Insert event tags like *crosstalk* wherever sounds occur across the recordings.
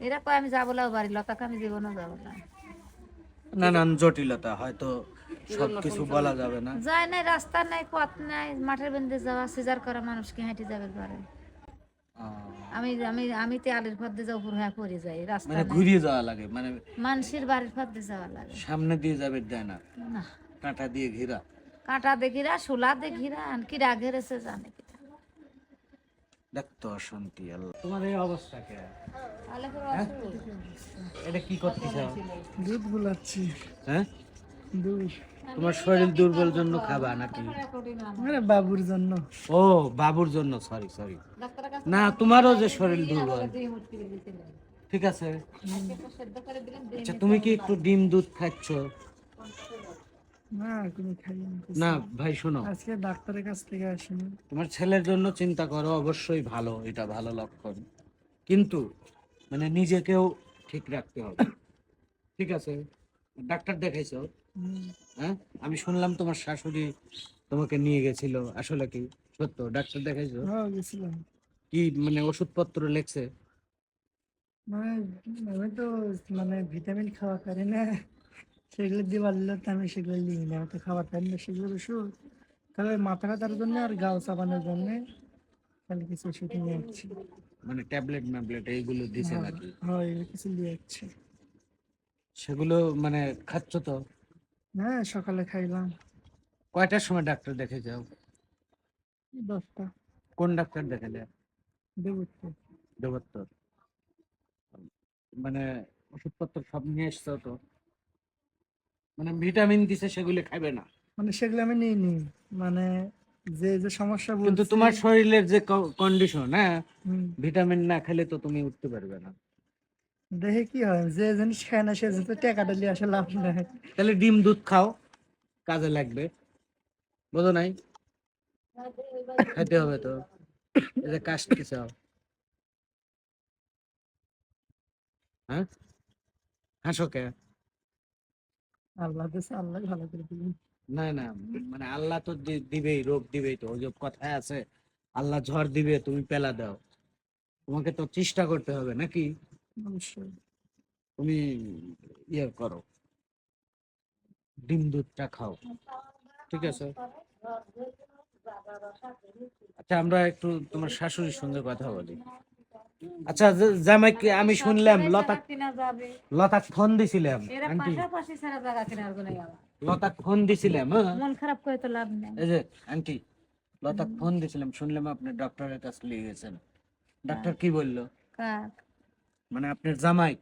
এরা কয় আমি যাব লাও বাড়ি লতাকে আমি জীবনও যাব না। নানান জটিলতা হয়তো সবকিছু বলা যাবে না। যায় নাই রাস্তা নাই পথ নাই মাঠের বেঁধে যাওয়া সিজার করা মানুষকে হেঁটে যাবে পারে আমি আমি আমি তো আলের পথ দিয়ে উপর হয়ে পড়ে যাই রাস্তা মানে নাই। ঘুরিয়ে যাওয়া লাগে মানে মানুষের বাড়ির পথ দিয়ে যাওয়া লাগে। সামনে দিয়ে যাবে দেয় না। কাঁটা দিয়ে ঘিরা। কাঁটা দেখিরা শোলা দেখিরা আনকি রাগের এসে জানে কি। দেখতো অশান্তি আল্লাহ। তোমার এই অবস্থা কে? অসুখ। এটা কি করতেছ? দুধ গুলাচ্ছি হ্যাঁ? দুধ। তোমার শরীর দুর্বল জন্য খাবা নাকি? বাবুর জন্য। ও বাবুর জন্য সরি সরি না তোমারও যে শরীর দুর্বল। ঠিক আছে? আচ্ছা তুমি কি একটু ডিম দুধ খাচ্ছ? না কোনো খাইনি না ভাই শোনো। আজকে ডাক্তারের কাছ থেকে আসিনি। তোমার ছেলের জন্য চিন্তা করো অবশ্যই ভালো এটা ভালো লক্ষণ। কিন্তু মানে নিজেকেও ঠিক রাখতে হবে। ঠিক আছে? ডাক্তার দেখাইছো? হ্যাঁ? আমি শুনলাম তোমার শাশুড়ি তোমাকে নিয়ে গেছিল। আসলে কি? সত্য? ডাক্তার দেখাইছো? হ্যাঁ গেছিলাম। কি মানে ওষুধপত্র লেখছে? মানে আমি তো মানে ভিটামিন খাওয়া পারি না। সেগুলো পারলে তো আমি সেগুলো নিই না তো পারি না সেগুলো ওষুধ তবে মাথা ব্যথার জন্য আর গাও চাপানোর জন্য তাহলে কিছু ওষুধ নিয়ে যাচ্ছি মানে ট্যাবলেট ম্যাবলেট এইগুলো দিছে হ্যাঁ নাকি? হ্যাঁ, এগুলো কিছু নিয়ে যাচ্ছি সেগুলো মানে খাচ্ছ তো? হ্যাঁ সকালে খাইলাম। কয়টার সময় ডাক্তার দেখে যাও? দশটা। কোন ডাক্তার দেখালে দেবো তো। দেবোত্তর। মানে ওষুধপত্র সব নিয়ে এসছো তো? মানে ভিটামিন দিছে সেগুলো খাবে না। মানে সেগুলো আমি নিই নি। মানে যে যে সমস্যা কিন্তু তোমার শরীরের যে কন্ডিশন হ্যাঁ? ভিটামিন না খেলে তো তুমি উঠতে পারবে না। দেখে কি হয় যে জিনিস খায় না সে জিনিস টাকাটা নিয়ে আসে লাভ নাই। তাহলে ডিম দুধ খাও কাজে লাগবে। বোঝো নাই? খাইতে হবে তো। কাশ কি চাও হ্যাঁ? হাসো কে? আল্লাহ দিছে আল্লাহ ভালো করে দিবেন না না মানে আল্লাহ তো দিবেই রোগ দিবেই তো ওই যে কথায় আছে আল্লাহ ঝড় দিবে তুমি পেলা দাও। তোমাকে তো চেষ্টা করতে হবে নাকি? অবশ্যই। তুমি ইয়ে করো ডিম দুধটা খাও ঠিক আছে? আচ্ছা আমরা একটু তোমার শাশুড়ির সঙ্গে কথা বলি। আচ্ছা জামাইকে আমি শুনলাম লতা লতা ফোন দিছিলাম লতা ফোন দিছিলাম হ্যাঁ। মন খারাপ করে তো লাভ নেই। এই যে আন্টি লতা ফোন দিছিলাম শুনলাম আপনি ডক্টরের কাছে নিয়ে গেছেন। ডাক্তার কি বলল? মানে আপনার জামাই?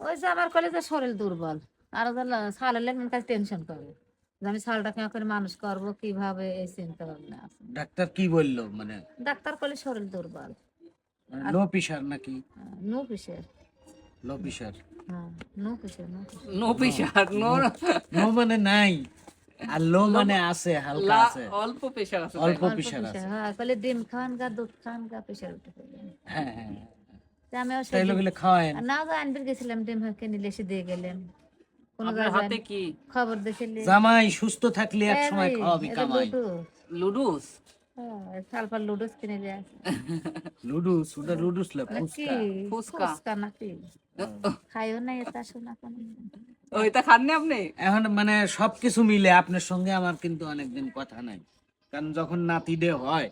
ওই যে আমার কলেজে শরীর দুর্বল আর সালের লেগে কাছে টেনশন করে। আমি সালটা কেমন করে মানুষ করব কীভাবে এই চিন্তা ভাবনা ডাক্তার কি বলল মানে? ডাক্তার কলে শরীর দুর্বল। লো প্রেশার নাকি? হ্যাঁ, নো কিসের লো প্রেশার হ্যাঁ নো কিসের নো প্রেশার নো নো মানে নাই আর লো মানে আছে হালকা আছে। অল্প প্রেশার আছে অল্প প্রেশার আছে। হ্যাঁ কলে ডিম খান গা দুধ খান গা প্রেশার উঠে হ্যাঁ হ্যাঁ তাই লোকগুলো আনবির গেছিলাম ডিম হাঁকে নিলে এসে দিয়ে গেলেন। কোনো আপনার জায়গায় হাতে কি? খবর দেখেলে। জামাই সুস্থ থাকলে এক সময় রে, খাওয়াবি কামাই। লুডুস? হ্যাঁ, সালফার লুডুস কিনে নিয়ে আসে। *laughs* লুডুস ওটা লুডুস লা নাকি? ফুচকা ফুচকা। ফুচকা নাকি? খাইও না এটা শোনা কেন? ওইটা খাননি আপনি এখন মানে সবকিছু মিলে আপনার সঙ্গে আমার কিন্তু অনেকদিন কথা নাই কারণ যখন নাতি ডে হয়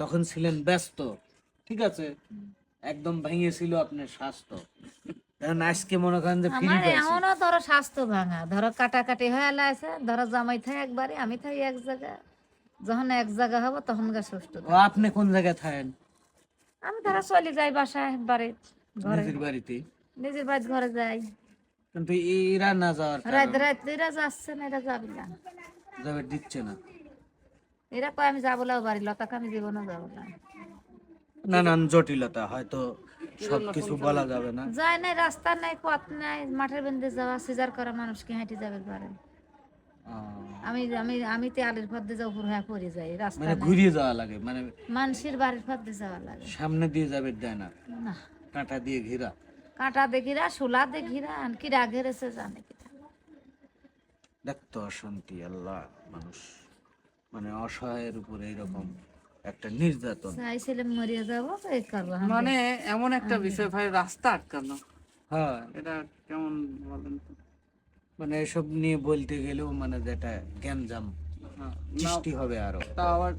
তখন ছিলেন ব্যস্ত ঠিক আছে একদম ভেঙেছিল আপনার স্বাস্থ্য এখন আজকে মনে করেন যে ফ্রি আমার পাইছি এমনও ধরো স্বাস্থ্য ভাঙা ধরো কাটাকাটি হয়ে লাইছে ধরো জামাই থাই একবারে আমি থাই এক জায়গায় যখন এক জায়গা হব তখন গা সুস্থ ও আপনি কোন জায়গায় থাকেন? আমি তারা চলে যাই বাসায় বাড়ি ঘরে। নিজের বাড়িতে? নিজের বাড়ি ঘরে যাই। কিন্তু এরা না যাওয়ার রাত রাত এরা যাচ্ছে না এরা যাবি না। যাবে দিচ্ছে না? এরা কয় আমি যাব লাও বাড়ি লতাকে আমি জীবনও যাব না। নানান জটিলতা হয়তো সবকিছু বলা যাবে না। যায় নাই রাস্তা নাই পথ নাই মাঠের বেঁধে যাওয়া সিজার করা মানুষকে হেঁটে যাবে পারে আমি আমি আমি তো আলের পথ দিয়ে উপর হয়ে পড়ে যাই রাস্তা মানে ঘুরিয়ে যাওয়া লাগে মানে মানুষের বাড়ির পথ যাওয়া লাগে। সামনে দিয়ে যাবে দেয় না। না কাঁটা দিয়ে ঘিরা। কাঁটা শোলা দেখিরা আনকি রাগের এসে জানে কি দেখতো অশান্তি আল্লাহ মানুষ। মানে অসহায়ের উপরে এরকম একটা নির্যাতন। চাইছিলাম মরিয়া যাব এই করব মানে এমন একটা বিষয় ভাই রাস্তা আটকানো। হ্যাঁ। এটা কেমন বলেন তো? মানে এসব নিয়ে বলতে গেলেও মানে যেটা গ্যাঞ্জাম হ্যাঁ, সৃষ্টি হবে আরও। তা আবার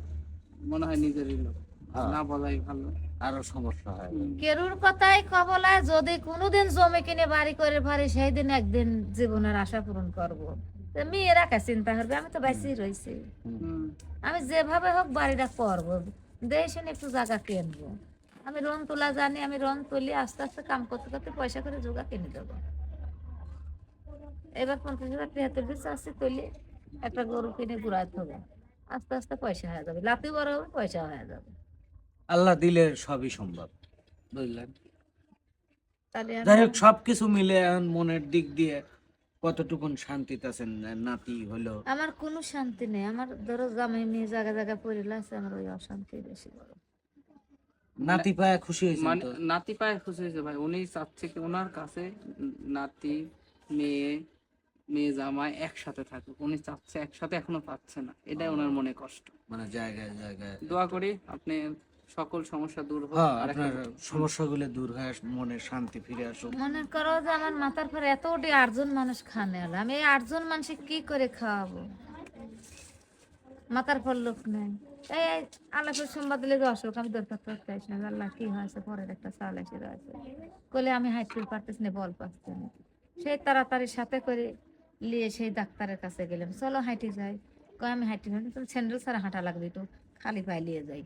মনে হয় নিজেরই লোক। হ্যাঁ। না বলাই ভালো। আরও সমস্যা হয়। কেরুর কথাই কবলায় যদি কোনোদিন জমি কিনে বাড়ি করে পারি সেই দিন একদিন জীবনের আশা পূরণ করব। মেয়েরা কে চিন্তা করবে? আমি তো বেশি রয়েছি আমি যেভাবে হোক বাড়িটা করব। দেশে একটু জায়গা কিনবো। আমি রন তোলা জানি আমি রন তুলি আস্তে আস্তে কাম করতে করতে পয়সা করে জোগা কিনে দেবো। এবার পঞ্চাশ হাজার তিয়াত্তর পিস আসছে তুলি একটা গরু কিনে ঘুরাতে হবে। আস্তে আস্তে পয়সা হয়ে যাবে। লাতি বড় হবে পয়সা হয়ে যাবে। আল্লাহ দিলে সবই সম্ভব বুঝলেন? যাই হোক সবকিছু মিলে এখন মনের দিক দিয়ে কতটুকুন শান্তিতে আছেন নাতি হলো? আমার কোনো শান্তি নেই। আমার ধরো জামাই মেয়ে জায়গা জায়গা পড়ে আছে আমার ওই অশান্তি বেশি বড়। নাতি পায়ে খুশি হয়েছেন মানে নাতি পায়ে খুশি হয়েছে ভাই। উনি চাচ্ছে কি ওনার কাছে নাতি মেয়ে মেয়ে জামাই একসাথে থাকুক। উনি চাচ্ছে একসাথে এখনও পাচ্ছে না। এটাই ওনার মনে কষ্ট। মানে জায়গায় জায়গায় দোয়া করি আপনি সকল সমস্যা দূর হোক। হ্যাঁ আপনার সমস্যাগুলো দূর হয়ে মনে শান্তি ফিরে আসুক। মনে করো যে আমার মাথার পরে এত ওটি আটজন মানুষ খানে আলো আমি এই আটজন মানুষ কি করে খাওয়াবো? মাথার পর লোক নেই। এই সংবাদ দিলে যে অসুখ আমি দরকার করতে আসি না আল্লাহ কি হয়েছে পরের একটা চাল এসে রয়েছে। কলে আমি হাইটুল পারতেছি না বল পাচ্ছি না। সেই তাড়াতাড়ি সাথে করে নিয়ে সেই ডাক্তারের কাছে গেলাম। চলো হাঁটি যাই। কয় আমি হাঁটি যাই। তুমি স্যান্ডেল ছাড়া হাঁটা লাগবে তো। খালি পায়ে নিয়ে যাই।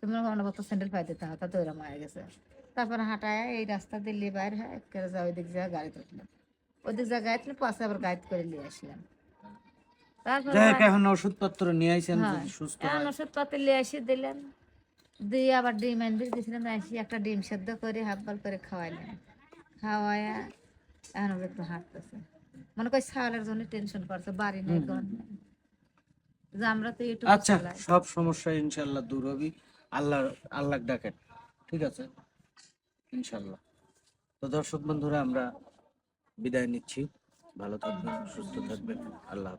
তুমি অনবত স্যান্ডেল পায়ে দিতে হয় তা দৌড়া মারা গেছে। তারপর হাঁটায় এই রাস্তা দিয়ে নিয়ে বাইরে হয় করে যা ওইদিক যা গাড়ি উঠলাম। ওইদিক যা গাড়ি তুলে পাশে আবার গাড়ি করে নিয়ে আসলাম। তারপর এখন ওষুধপত্র নিয়ে আইছেন হ্যাঁ সুস্থ এখন নিয়ে এসে দিলেন। দিয়ে আবার ডিম দিয়েছিলাম আসি একটা ডিম সেদ্ধ করে হাফ বল করে খাওয়াইলাম। খাওয়ায়া এখন একটু হাঁটতেছে। মনে করি সালের জন্য টেনশন করছে বাড়ি নেই যে আমরা তো এটা আচ্ছা সব সমস্যা ইনশাল্লাহ দূর হবে। আল্লাহ আল্লাহ ডাকেন ঠিক আছে? ইনশাল্লাহ। তো দর্শক বন্ধুরা আমরা বিদায় নিচ্ছি। ভালো থাকবেন সুস্থ থাকবেন। আল্লাহ